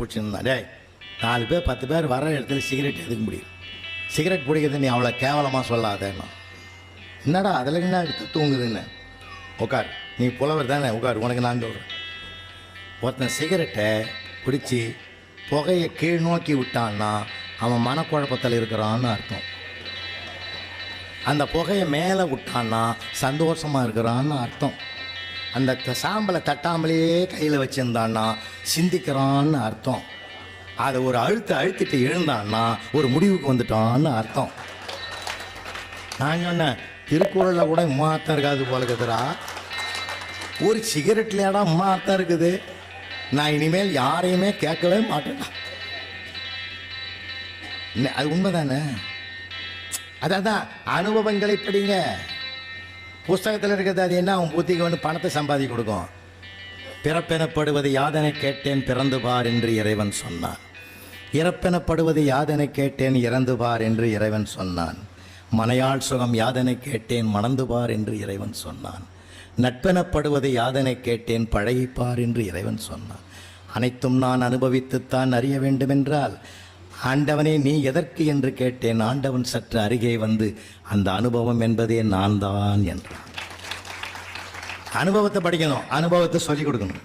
பிடிச்சிருந்தா டே நாலு பேர் பத்து பேர் வர இடத்துல சிகரெட் எதுக்க முடியும். சிகரெட் பிடிக்கிறது நீ அவ்வளோ கேவலமாக சொல்லாதேன்னா. என்னடா அதில் என்ன எடுத்து தூங்குதுன்னு? உட்கார் நீ புலவர் தானே உட்கார் உனக்கு நான் சொல்கிறேன் ஒருத்தன் சிகரெட்டை பிடிச்சி புகையை கீழ் நோக்கி விட்டான்னா அவன் மனக்குழப்பத்தில் இருக்கிறான்னு அர்த்தம். அந்த புகையை மேலே விட்டான்னா சந்தோஷமாக இருக்கிறான்னு அர்த்தம். அந்த சாம்பலை தட்டாமலேயே கையில் வச்சிருந்தான்னா சிந்திக்கிறான்னு அர்த்தம். அதை ஒரு அழுத்த அழுத்திட்டு எழுந்தான்னா ஒரு முடிவுக்கு வந்துட்டான்னு அர்த்தம். நான் சொன்னேன் திருக்குறளில் கூட உமா அர்த்தம் இருக்காது போல இருக்குதுரா ஒரு சிகரெட்லையாடா உமா அர்த்தம் இருக்குது. நான் இனிமேல் யாரையுமே கேட்கவே மாட்டேன் அது உண்மைதானே? அதான் அனுபவங்களை படிங்க. புஸ்தகத்தில் இருக்கிறது அது என்ன? அவன் புத்திக்கு வந்து பணத்தை சம்பாதி கொடுக்கும். பிறப்பெனப்படுவது யாதனை கேட்டேன் பிறந்து பார் என்று இறைவன் சொன்னான். இறப்பெனப்படுவது யாதனை கேட்டேன் இறந்து பார் என்று இறைவன் சொன்னான். மனையாள் சுகம் யாதனை கேட்டேன் மணந்து பார் என்று இறைவன் சொன்னான். நட்பெனப்படுவது யாதனை கேட்டேன் பழகிப்பார் என்று இறைவன் சொன்னான். அனைத்தும் நான் அனுபவித்துத்தான் அறிய வேண்டுமென்றால் ஆண்டவனே நீ எதற்கு என்று கேட்டேன். ஆண்டவன் சற்று அருகே வந்து அந்த அனுபவம் என்பதே நான் தான் என்றான். அனுபவத்தை படிக்கணும். அனுபவத்தை சொல்லிக் கொடுக்கணும்.